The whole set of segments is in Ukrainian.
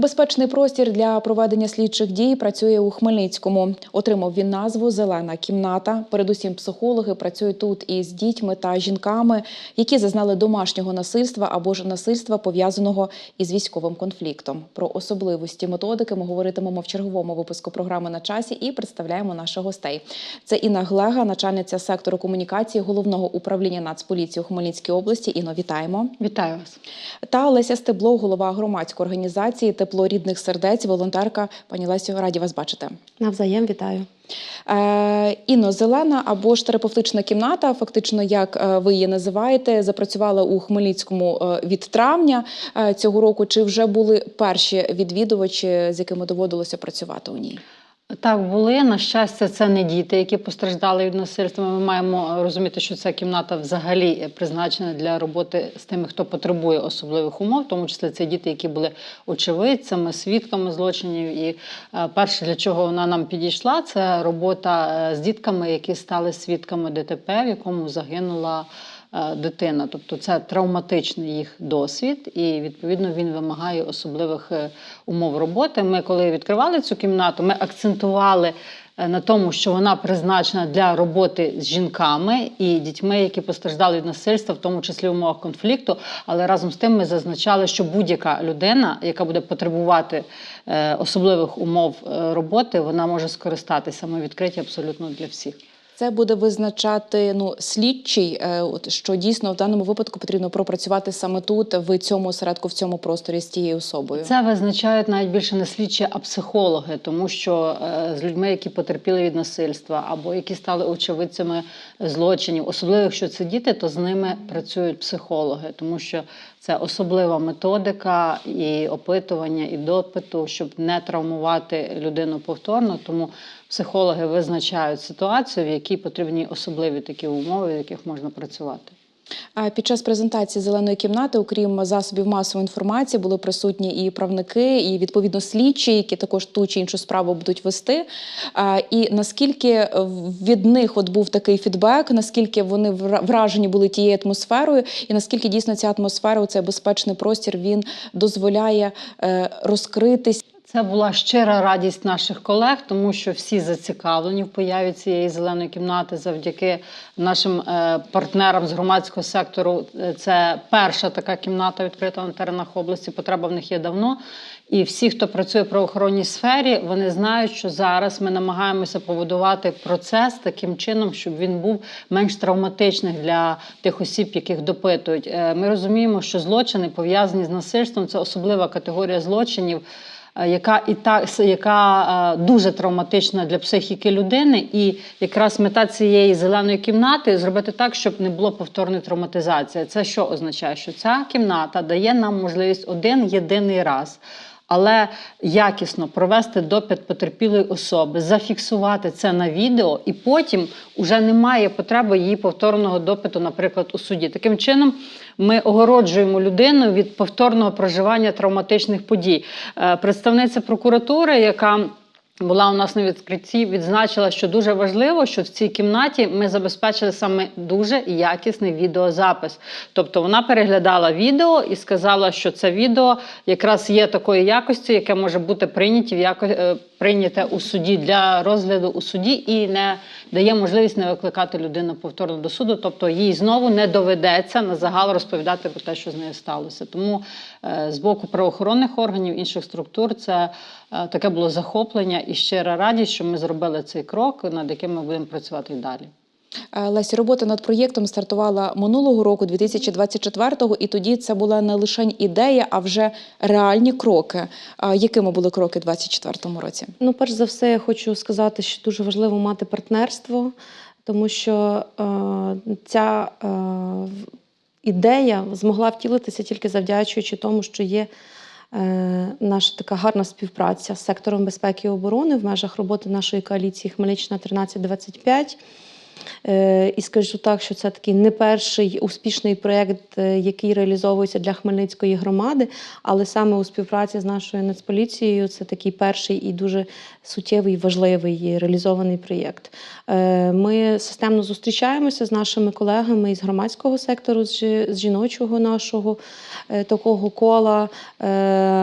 Безпечний простір для проведення слідчих дій працює у Хмельницькому. Отримав він назву Зелена кімната. Передусім, психологи працюють тут із дітьми та жінками, які зазнали домашнього насильства або ж насильства пов'язаного із військовим конфліктом. Про особливості методики ми говоритимемо в черговому випуску програми на часі і представляємо наших гостей. Це Інна Глега, начальниця сектору комунікації головного управління Нацполіції у Хмельницькій області. Іно, вітаємо. Вітаю вас. Та Леся Стебло, голова громадської організації Тепло рідних сердець, волонтерка. Пані Лесю, раді вас бачити. Навзаєм вітаю. Е, Інно зелена або ж терапевтична кімната, фактично, як е, ви її називаєте, запрацювала у Хмельницькому е, від травня цього року. Чи вже були перші відвідувачі, з якими доводилося працювати у ній? Так, були. На щастя, це не діти, які постраждали від насильства. Ми маємо розуміти, що ця кімната взагалі призначена для роботи з тими, хто потребує особливих умов, в тому числі це діти, які були очевидцями, свідками злочинів. І е, перше, для чого вона нам підійшла, це робота е, з дітками, які стали свідками ДТП, в якому загинула. Е, Дитина, тобто це травматичний їх досвід, і відповідно він вимагає особливих е, умов роботи. Ми, коли відкривали цю кімнату, ми акцентували е, на тому, що вона призначена для роботи з жінками і дітьми, які постраждали від насильства, в тому числі в умовах конфлікту. Але разом з тим ми зазначали, що будь-яка людина, яка буде потребувати особливих умов роботи, вона може скористатися. Ми відкриті абсолютно для всіх. Це буде визначати ну слідчий, е, от що дійсно в даному випадку потрібно пропрацювати саме тут, в цьому осередку, в цьому просторі з тією особою. Це визначають навіть більше не слідчі, а психологи, тому що е, з людьми, які потерпіли від насильства або які стали очевидцями злочинів, особливо якщо це діти, то з ними працюють психологи, тому що це особлива методика і опитування, і допиту, щоб не травмувати людину повторно. Тому психологи визначають ситуацію, в якій потрібні особливі такі умови, в яких можна працювати. Під час презентації зеленої кімнати, окрім засобів масової інформації, були присутні і правники, і відповідно слідчі, які також ту чи іншу справу будуть вести. І наскільки від них от був такий фідбек, наскільки вони вра- вражені були тією атмосферою, і наскільки дійсно ця атмосфера, цей безпечний простір, він дозволяє е, розкритись. Це була щира радість наших колег, тому що всі зацікавлені в появі цієї зеленої кімнати завдяки нашим е, партнерам з громадського сектору. Е, Це перша така кімната відкрита на теренах області. Потреба в них є давно. І всі, хто працює в правоохоронній сфері, вони знають, що зараз ми намагаємося побудувати процес таким чином, щоб він був менш травматичним для тих осіб, яких допитують. Е, Ми розуміємо, що злочини пов'язані з насильством це особлива категорія злочинів яка і так яка е, дуже травматична для психіки людини, і якраз мета цієї зеленої кімнати зробити так, щоб не було повторної травматизації. Це що означає? Що ця кімната дає нам можливість один єдиний раз. Але якісно провести допит потерпілої особи, зафіксувати це на відео, і потім вже немає потреби її повторного допиту, наприклад, у суді. Таким чином, ми огороджуємо людину від повторного проживання травматичних подій. Е, Представниця прокуратури, яка була у нас на відкритті, відзначила, що дуже важливо, що в цій кімнаті ми забезпечили саме дуже якісний відеозапис. Тобто вона переглядала відео і сказала, що це відео якраз є такої якості, яке може бути прийняті в яко... е, прийняте у суді для розгляду у суді і не дає можливість не викликати людину повторно до суду. Тобто їй знову не доведеться на загал розповідати про те, що з нею сталося. Тому е, з боку правоохоронних органів інших структур це таке було захоплення і щира радість, що ми зробили цей крок, над яким ми будемо працювати далі. Е, Лесі, робота над проєктом стартувала минулого року, 2024-го, і тоді це була не лише ідея, а вже реальні кроки. Якими були кроки у 2024 році? Ну, перш за все, я хочу сказати, що дуже важливо мати партнерство, тому що е, ця е, ідея змогла втілитися тільки завдячуючи тому, що є е, наша така гарна співпраця з сектором безпеки і оборони в межах роботи нашої коаліції Хмельниччина 1325. Е, І скажу так, що це такий не перший успішний проєкт, е, який реалізовується для Хмельницької громади, але саме у співпраці з нашою нацполіцією це такий перший і дуже суттєвий, важливий реалізований проєкт. Е, Ми системно зустрічаємося з нашими колегами із громадського сектору, з жіночого нашого е, такого кола. Е,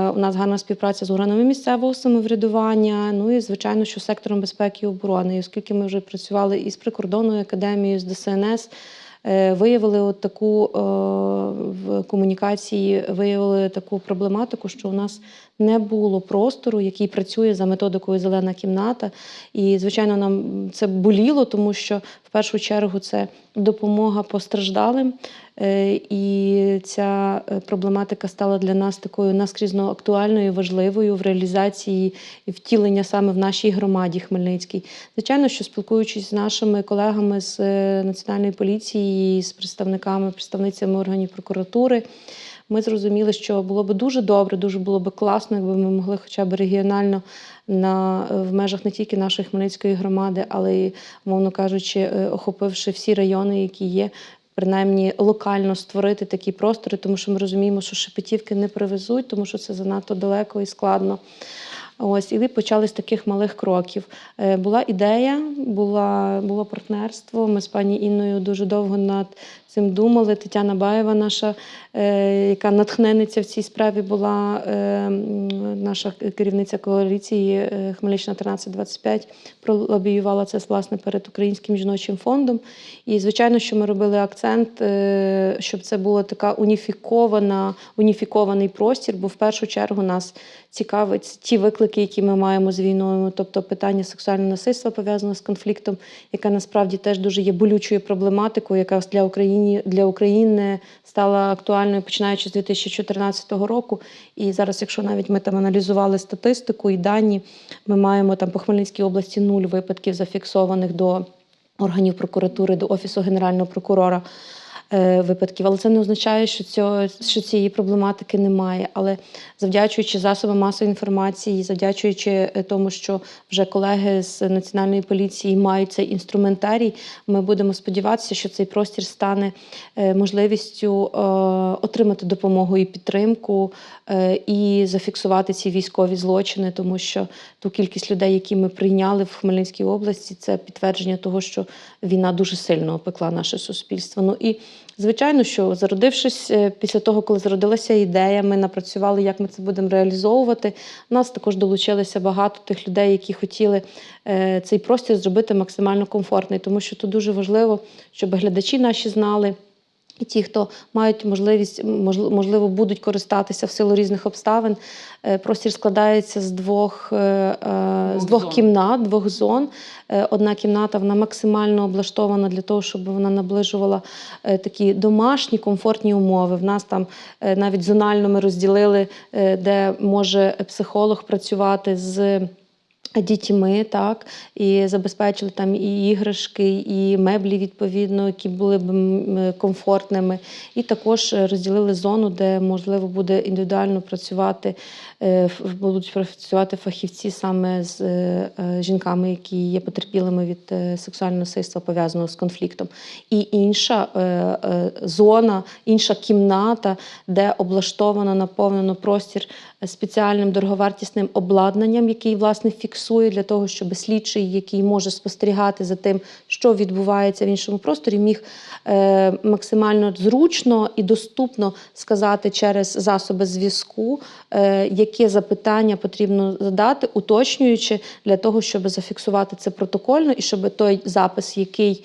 У нас гарна співпраця з органами місцевого самоврядування. Ну і звичайно, що сектором безпеки і оборони. Оскільки ми вже працювали із прикордонною академією, з ДСНС. е, Виявили от таку е, в комунікації, виявили таку проблематику, що у нас не було простору, який працює за методикою зелена кімната. І, звичайно, нам це боліло, тому що в першу чергу це допомога постраждалим. Е, І ця е, проблематика стала для нас такою наскрізно актуальною, важливою в реалізації і втілення саме в нашій громаді Хмельницькій. Звичайно, що спілкуючись з нашими колегами з е, національної поліції, з представниками, представницями органів прокуратури. Ми зрозуміли, що було б дуже добре, дуже було б класно, якби ми могли хоча б регіонально на, в межах не тільки нашої Хмельницької громади, але й, мовно кажучи, е, охопивши всі райони, які є, принаймні локально створити такі простори, тому що ми розуміємо, що шепетівки не привезуть, тому що це занадто далеко і складно. Ось, і ви почали з таких малих кроків. Е, була ідея, була, було партнерство. Ми з пані Інною дуже довго над цим думали. Тетяна Баєва, наша, е, яка натхненниця в цій справі, була е, наша керівниця коаліції Хмельниччина 1325, пролобіювала це власне перед Українським жіночим фондом. І звичайно, що ми робили акцент, щоб це була така уніфікована, уніфікований простір, бо в першу чергу нас цікавить ті виклики, які ми маємо з війною, тобто питання сексуального насильства пов'язане з конфліктом, яка насправді теж дуже є болючою проблематикою, яка для України для України стала актуальною починаючи з 2014 року. І зараз, якщо навіть ми там аналізували статистику і дані, ми маємо там по Хмельницькій області нуль випадків зафіксованих до органів прокуратури, до офісу генерального прокурора випадків. Але це не означає, що, цього, що цієї проблематики немає. Але завдячуючи засобам масової інформації, завдячуючи е, тому, що вже колеги з національної поліції мають цей інструментарій, ми будемо сподіватися, що цей простір стане е, можливістю е, отримати допомогу і підтримку е, і зафіксувати ці військові злочини, тому що ту кількість людей, які ми прийняли в Хмельницькій області, це підтвердження того, що війна дуже сильно опекла наше суспільство. Ну і звичайно, що зародившись е, після того, коли зародилася ідея, ми напрацювали, як ми це будемо реалізовувати. Нас також долучилися багато тих людей, які хотіли е, цей простір зробити максимально комфортний, тому що тут дуже важливо, щоб глядачі наші знали. І ті, хто мають можливість, можливо, будуть користатися в силу різних обставин. Е, Простір складається з двох, е, е, з Двох двох зон. кімнат, двох зон. Одна кімната вона максимально облаштована для того, щоб вона наближувала такі домашні комфортні умови. В нас там навіть зонально ми розділили, де може психолог працювати з дітьми, так, і забезпечили там і іграшки, і меблі, відповідно, які були б комфортними. І також розділили зону, де можливо буде індивідуально працювати, е, будуть працювати фахівці саме з е, е, жінками, які є потерпілими від сексуального насильства, пов'язаного з конфліктом. І інша зона, інша кімната, де облаштовано, наповнено простір спеціальним дороговартісним обладнанням, який власне фіксує для того, щоб слідчий, який може спостерігати за тим, що відбувається в іншому просторі, міг е, максимально зручно і доступно сказати через засоби зв'язку, е, які запитання потрібно задати, уточнюючи для того, щоб зафіксувати це протокольно, і щоб той запис, який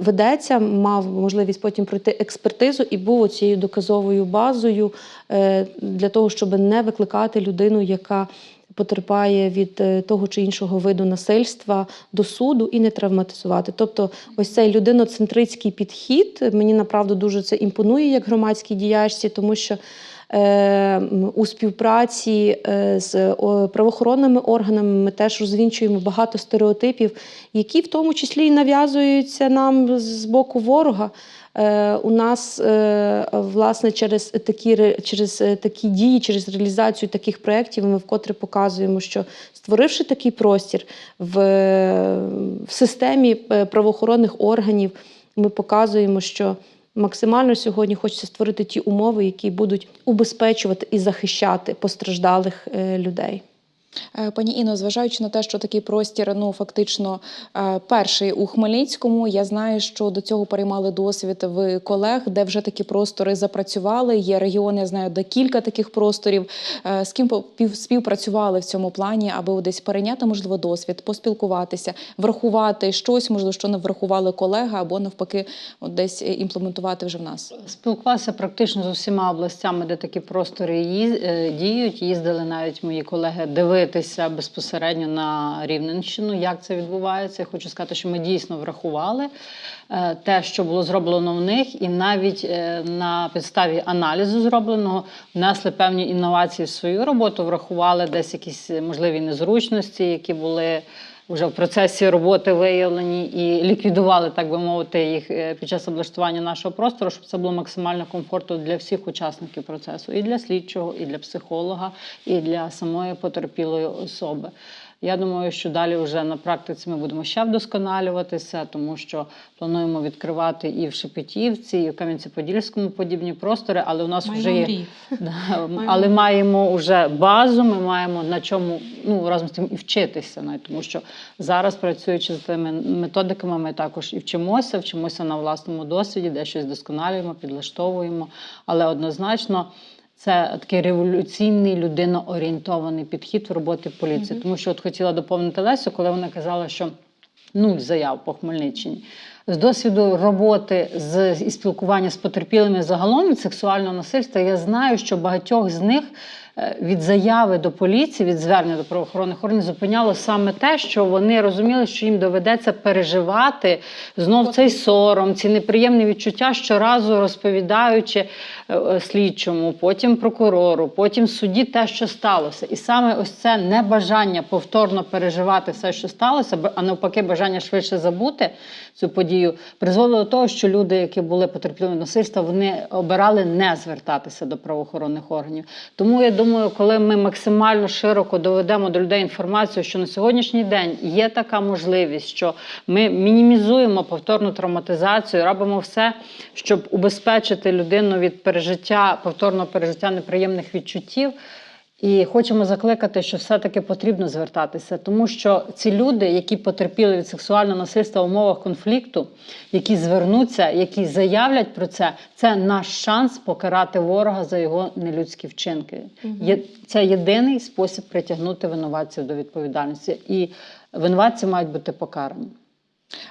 ведеться, мав можливість потім пройти експертизу і був цією доказовою базою е, для того, щоб не викликати людину, яка потерпає від е, того чи іншого виду насильства до суду і не травматизувати. Тобто, ось цей людиноцентрицький підхід мені направду дуже це імпонує як громадській діячці, тому що. Е, У співпраці е, з правоохоронними органами ми теж розвінчуємо багато стереотипів, які в тому числі і нав'язуються нам з боку ворога. Е, У нас власне через такі ре- через такі дії, через реалізацію таких проєктів, ми вкотре показуємо, що створивши такий простір в, в системі правоохоронних органів, ми показуємо, що максимально сьогодні хочеться створити ті умови, які будуть убезпечувати і захищати постраждалих е, людей. Е, Пані Іно, зважаючи на те, що такий простір ну фактично е, перший у Хмельницькому, я знаю, що до цього переймали досвід в колег, де вже такі простори запрацювали. Є регіони, я знаю, де кілька таких просторів. Е, З ким співпрацювали в цьому плані, аби десь перейняти можливо досвід, поспілкуватися, врахувати щось, можливо, що не врахували колеги, або навпаки, от десь імплементувати вже в нас. Спілкувалася практично з усіма областями, де такі простори діють. Їздили навіть мої колеги дивитися безпосередньо на Рівненщину, як це відбувається. Я хочу сказати, що ми дійсно врахували е, те, що було зроблено в них, і навіть е, на підставі аналізу зробленого внесли певні інновації в свою роботу, врахували десь якісь е, можливі незручності, які були вже в процесі роботи виявлені і ліквідували, так би мовити, їх е, під час облаштування нашого простору, щоб це було максимально комфортно для всіх учасників процесу, і для слідчого, і для психолога, і для самої потерпілої особи. Я думаю, що далі вже на практиці ми будемо ще вдосконалюватися, тому що плануємо відкривати і в Шепетівці, і в Кам'янці-Подільському подібні простори, але у нас вже є Да, але маємо вже базу, ми маємо на чому ну разом з тим і вчитися, навіть тому що зараз працюючи з тими методиками, ми також і вчимося, вчимося на власному досвіді, де щось досконалюємо, підлаштовуємо. Але однозначно це такий революційний людиноорієнтований підхід в роботі поліції. Тому що от хотіла доповнити Лесю, коли вона казала, що нуль заяв по Хмельниччині. З досвіду роботи з і спілкування з потерпілими загалом від сексуального насильства, я знаю, що багатьох з них е, від заяви до поліції, від звернення до правоохоронних органів зупиняло саме те, що вони розуміли, що їм доведеться переживати знов цей сором, ці неприємні відчуття, щоразу розповідаючи е, е, слідчому, потім прокурору, потім судді те, що сталося. І саме ось це небажання повторно переживати все, що сталося, а навпаки, бажання швидше забути цю подію, призвело до того, що люди, які були потерпілими насильства, вони обирали не звертатися до правоохоронних органів. Тому я думаю, коли ми максимально широко доведемо до людей інформацію, що на сьогоднішній день є така можливість, що ми мінімізуємо повторну травматизацію, робимо все, щоб убезпечити людину від пережиття, повторного пережиття неприємних відчуттів. І хочемо закликати, що все-таки потрібно звертатися, тому що ці люди, які потерпіли від сексуального насильства в умовах конфлікту, які звернуться, які заявлять про це, це наш шанс покарати ворога за його нелюдські вчинки. Є, це єдиний спосіб притягнути винуватців до відповідальності. І винуватці мають бути покарані.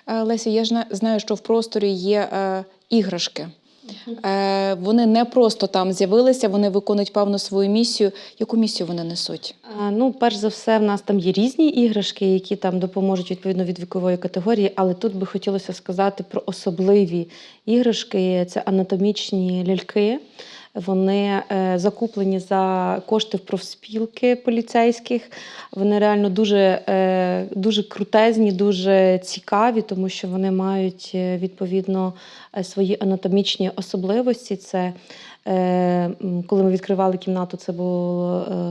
Е, Лесі, я ж зна- знаю, що в просторі є е, іграшки. Е, вони не просто там з'явилися, вони виконують певну свою місію. Яку місію вони несуть? Е, Ну, перш за все, в нас там є різні іграшки, які там допоможуть відповідно від вікової категорії, але тут би хотілося сказати про особливі іграшки. Це анатомічні ляльки. Вони е, закуплені за кошти в профспілки поліцейських. Вони реально дуже, е, дуже крутезні, дуже цікаві, тому що вони мають е, відповідно свої анатомічні особливості. Це коли ми відкривали кімнату, це був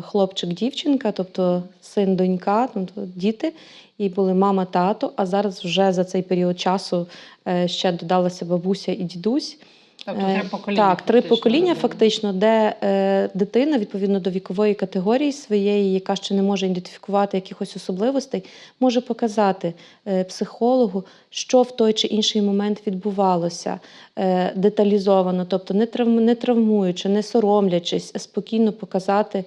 хлопчик-дівчинка, тобто син, донька, тобто діти, і були мама, тато. А зараз вже за цей період часу ще додалася бабуся і дідусь. Тобто Е, три покоління. Так, три покоління, фактично, де е, дитина відповідно до вікової категорії своєї, яка ще не може ідентифікувати якихось особливостей, може показати е, психологу, що в той чи інший момент відбувалося е, деталізовано, тобто не, травм, не травмуючи, не соромлячись, спокійно показати.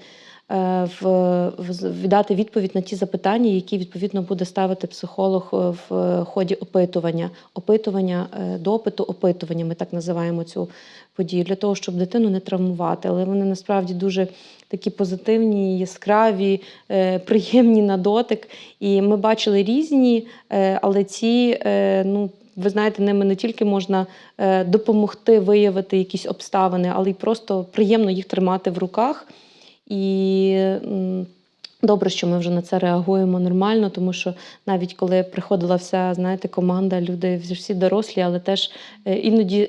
Е, В, віддати відповідь на ті запитання, які відповідно буде ставити психолог е, в ході опитування, опитування, е, допиту, опитування. Ми так називаємо цю подію для того, щоб дитину не травмувати. Але вони насправді дуже такі позитивні, яскраві, приємні на дотик. І ми бачили різні, але ці, ну. Ви знаєте, ними не тільки можна допомогти виявити якісь обставини, але й просто приємно їх тримати в руках. І Добре, що ми вже на це реагуємо нормально, тому що навіть коли приходила вся, знаєте, команда, люди всі дорослі, але теж е, іноді.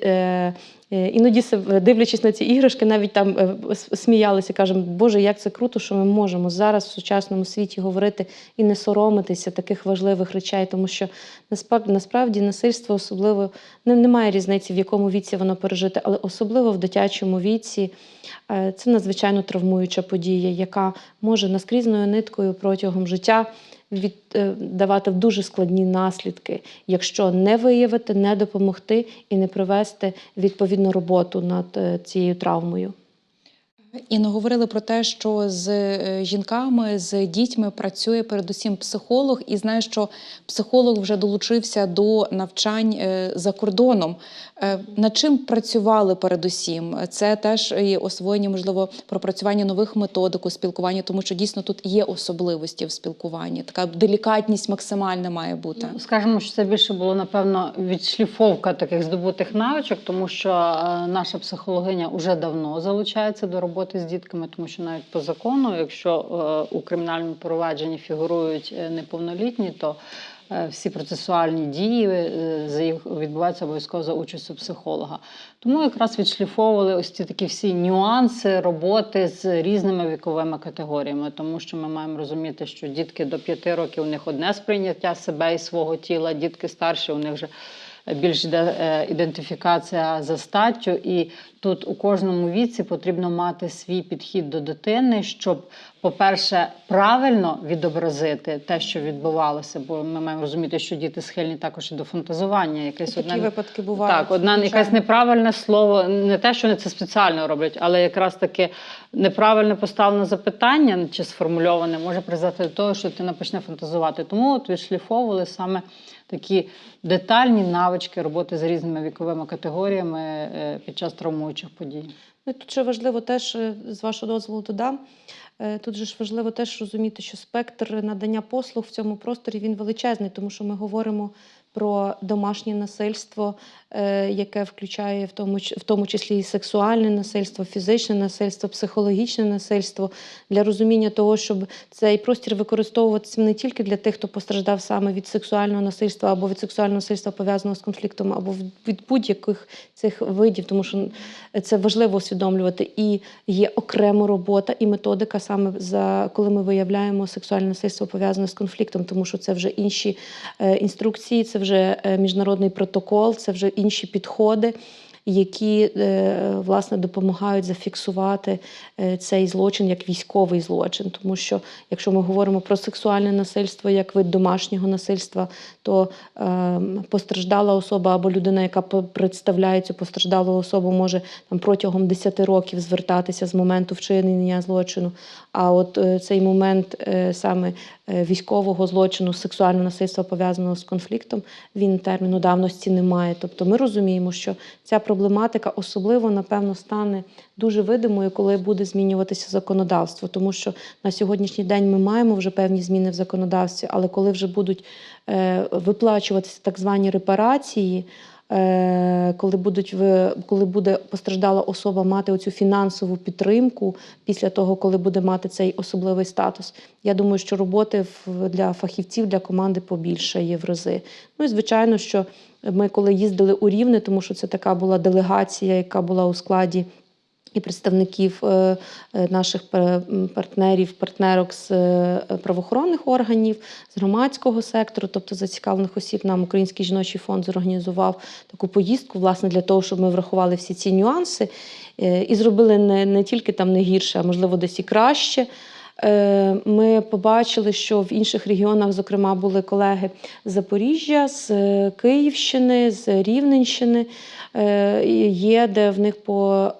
Е, е, Іноді дивлячись на ці іграшки, навіть там е, сміялися, кажемо, Боже, як це круто, що ми можемо зараз в сучасному світі говорити і не соромитися таких важливих речей, тому що насправді, насильство особливо не, немає різниці, в якому віці воно пережите, але особливо в дитячому віці е, це надзвичайно травмуюча подія, яка може наскрізною ниткою протягом життя від, е, давати дуже складні наслідки, якщо не виявити, не допомогти і не провести відповідну роботу над е, цією травмою. Інно говорили про те, що з е, жінками, з дітьми працює передусім психолог, і знаю, що психолог вже долучився до навчань е, за кордоном. Е, Над чим працювали передусім? Це теж і освоєння, можливо, пропрацювання нових методик у спілкуванні, тому що дійсно тут є особливості в спілкуванні. Така делікатність максимальна має бути. Ну, Скажемо, що це більше було напевно відшліфовка таких здобутих навичок, тому що наша психологиня вже давно залучається до роботи з дітками, тому що навіть по закону, якщо е, у кримінальному провадженні фігурують е, неповнолітні, то е, всі процесуальні дії відбуваються обов'язково за участю психолога. Тому якраз відшліфовували ось ці такі всі нюанси роботи з різними віковими категоріями, тому що ми маємо розуміти, що дітки до 5 років у них одне сприйняття себе і свого тіла, дітки старші, у них вже більш йде е, ідентифікація за статтю, і тут у кожному віці потрібно мати свій підхід до дитини, щоб, по-перше, правильно відобразити те, що відбувалося, бо ми маємо розуміти, що діти схильні також і до фантазування. Якесь Такі одне випадки бувають. так, одна звичайно. якесь неправильне слово, не те, що вони це спеціально роблять, але якраз таки неправильно поставлене запитання чи сформульоване може призвести до того, що ти почне фантазувати. Тому от відшліфовували саме такі детальні навички роботи з різними віковими категоріями е, під час травмуючих подій. Ну, тут ще важливо теж, з вашого дозволу додам. е, Тут же ж важливо теж розуміти, що спектр надання послуг в цьому просторі він величезний, тому що ми говоримо про домашнє насильство, е, яке включає в тому, в тому числі і сексуальне насильство, фізичне насильство, психологічне насильство, для розуміння того, щоб цей простір використовуватися не тільки для тих, хто постраждав саме від сексуального насильства або від сексуального насильства пов'язаного з конфліктом, або від- будь-яких цих видів, тому що це важливо усвідомлювати. І є окрема робота і методика саме за коли ми виявляємо сексуальне насильство пов'язане з конфліктом, тому що це вже інші е, інструкції, це вже е, міжнародний протокол, це вже інші підходи. Які е, власне допомагають зафіксувати е, цей злочин як військовий злочин, тому що якщо ми говоримо про сексуальне насильство як вид домашнього насильства, то е, постраждала особа або людина, яка представляє цю постраждалу особу, може там протягом 10 років звертатися з моменту вчинення злочину. А от е, цей момент е, саме військового злочину, сексуального насильства пов'язаного з конфліктом, він терміну давності не має. Тобто ми розуміємо, що ця проблематика особливо напевно стане дуже видимою, коли буде змінюватися законодавство, тому що на сьогоднішній день ми маємо вже певні зміни в законодавстві, але коли вже будуть е, виплачуватися так звані репарації. Е, Коли будуть коли буде постраждала особа мати оцю фінансову підтримку після того, коли буде мати цей особливий статус, я думаю, що роботи для фахівців, для команди побільшає в рази. Ну і звичайно, що ми коли їздили у Рівне, тому що це така була делегація, яка була у складі і представників е, е, наших партнерів, партнерок з е, правоохоронних органів, з громадського сектору, тобто зацікавлених осіб, нам Український жіночий фонд зорганізував таку поїздку, власне, для того, щоб ми врахували всі ці нюанси і зробили не, не тільки там не гірше, а можливо десь і краще. Ми побачили, що в інших регіонах, зокрема, були колеги з Запоріжжя, з Київщини, з Рівненщини. Є де в них по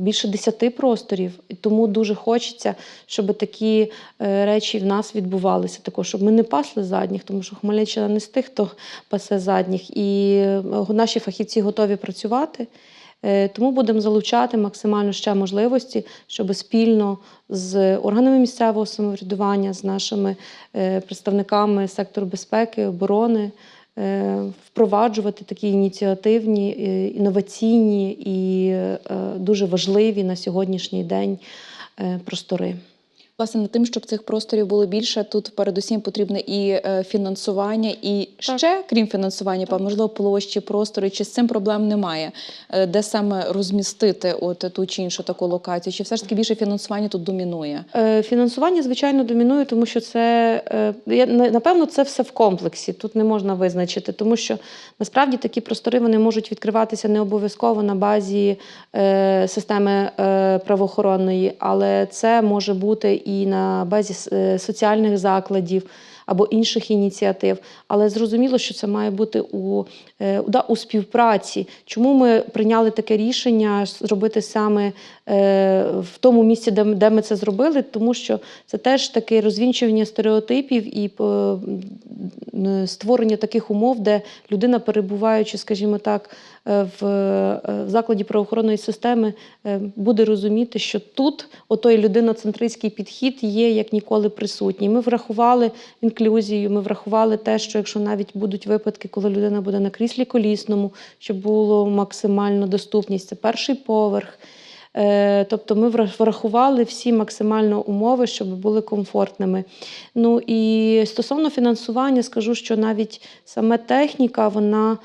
більше десяти просторів. Тому дуже хочеться, щоб такі е, речі в нас відбувалися. Також, щоб ми не пасли задніх, тому що Хмельниччина не з тих, хто пасе задніх. І е, наші фахівці готові працювати. Е, Тому будемо залучати максимально ще можливості, щоб спільно з органами місцевого самоврядування, з нашими представниками сектору безпеки, оборони впроваджувати такі ініціативні, е, інноваційні і е, дуже важливі на сьогоднішній день е, простори. Власне, над тим, щоб цих просторів було більше, тут передусім потрібне і е, фінансування, і Так. ще крім фінансування, певно, можливо, площі, простори. Чи з цим проблем немає? Е, Де саме розмістити от ту чи іншу таку локацію? Чи все ж таки більше фінансування тут домінує? Е, Фінансування, звичайно, домінує, тому що це напевно це все в комплексі. Тут не можна визначити, тому що насправді такі простори вони можуть відкриватися не обов'язково на базі системи правоохоронної, але це може бути і на базі е, соціальних закладів. Або інших ініціатив, але зрозуміло, що це має бути у, е, да, у співпраці. Чому ми прийняли таке рішення зробити саме в тому місці, де, ми- це зробили? Тому що це теж таке розвінчування стереотипів і створення таких умов, де людина, перебуваючи, скажімо так, е, в, е, закладі правоохоронної системи, е, буде розуміти, що тут отой людиноцентристський підхід є як ніколи присутній. Ми врахували інклюзію, ми врахували те, що якщо навіть будуть випадки, коли людина буде на кріслі колісному, щоб було максимально доступність, це перший поверх. Е, Тобто ми вра- врахували всі максимально умови, щоб були комфортними. Ну і стосовно фінансування, скажу, що навіть саме техніка, вона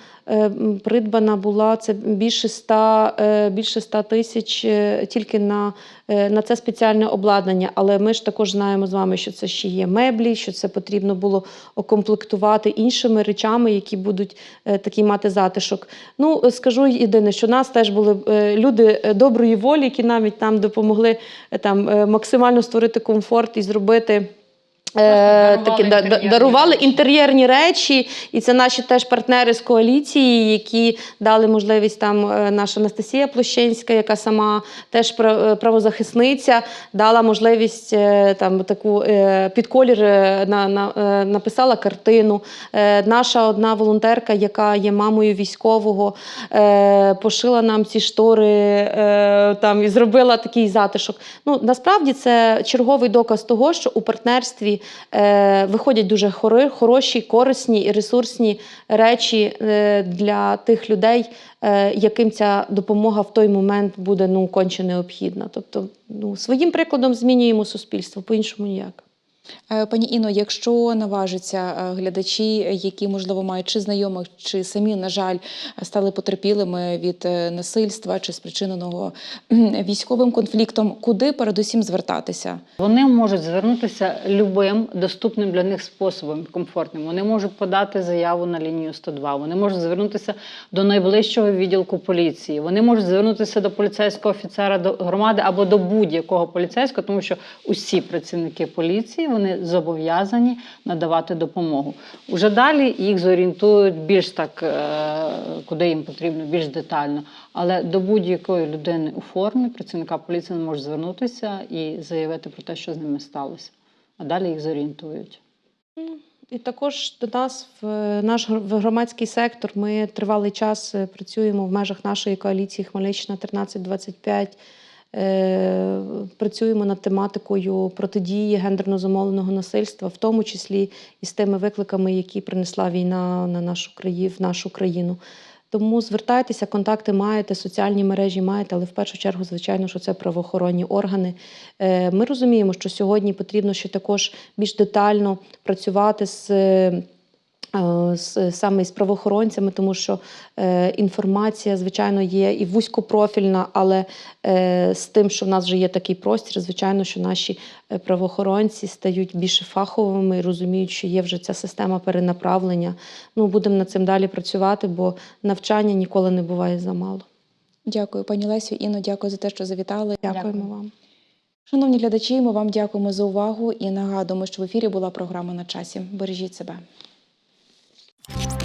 придбана була це більше 100, е, більше 100 тисяч е, тільки на, е, на це спеціальне обладнання. Але ми ж також знаємо з вами, що це ще є меблі, що це потрібно було окомплектувати іншими речами, які будуть е, такий мати затишок. Ну, е, скажу єдине, що нас теж були е, люди е, доброї волі, які навіть нам допомогли е, там е, максимально створити комфорт і зробити. Е, дарували такі, інтер'єрні дарували речі. інтер'єрні речі, і це наші теж партнери з коаліції, які дали можливість там е, наша Анастасія Площенська, яка сама теж е, правозахисниця, дала можливість е, там таку під колір на, на, написала картину. Наша одна волонтерка, яка є мамою військового, пошила нам ці штори там і зробила такий затишок. Ну насправді це черговий доказ того, що у партнерстві е, виходять дуже хори, хороші, корисні і ресурсні речі е, для тих людей, е, яким ця допомога в той момент буде ну конче необхідна. Тобто, ну своїм прикладом змінюємо суспільство, по-іншому ніяк. Е, Пані Іно, якщо наважаться е, глядачі, які можливо мають чи знайомих, чи самі, на жаль, стали потерпілими від е, насильства чи спричиненого військовим конфліктом, куди передусім звертатися? Вони можуть звернутися любим доступним для них способом, комфортним. Вони можуть подати заяву на лінію 102, вони можуть звернутися до найближчого відділку поліції, вони можуть звернутися до поліцейського офіцера до громади або до будь-якого поліцейського, тому що усі працівники поліції вони зобов'язані надавати допомогу. Уже далі їх зорієнтують більш так, е, куди їм потрібно, більш детально. Але до будь-якої людини у формі працівника поліції не може звернутися і заявити про те, що з ними сталося. А далі їх зорієнтують. І також до нас в наш громадський сектор. Ми тривалий час е, працюємо в межах нашої коаліції Хмельниччина 1325. Е, Працюємо над тематикою протидії гендерно замовленого насильства, в тому числі і з тими викликами, які принесла війна на нашу країну, в нашу країну. Тому звертайтеся, контакти маєте, соціальні мережі маєте, але в першу чергу, звичайно, що це правоохоронні органи. Е, Ми розуміємо, що сьогодні потрібно ще також більш детально працювати з. Е, з саме з правоохоронцями, тому що е, інформація, звичайно, є і вузькопрофільна, але е, з тим, що в нас вже є такий простір, звичайно, що наші е, правоохоронці стають більше фаховими і розуміють, що є вже ця система перенаправлення. Ну, будемо над цим далі працювати, бо навчання ніколи не буває замало. Дякую, пані Лесю. Іно, дякую за те, що завітали. Дякуємо Дякую. вам. Шановні глядачі, ми вам дякуємо за увагу і нагадуємо, що в ефірі була програма на часі. Бережіть себе. you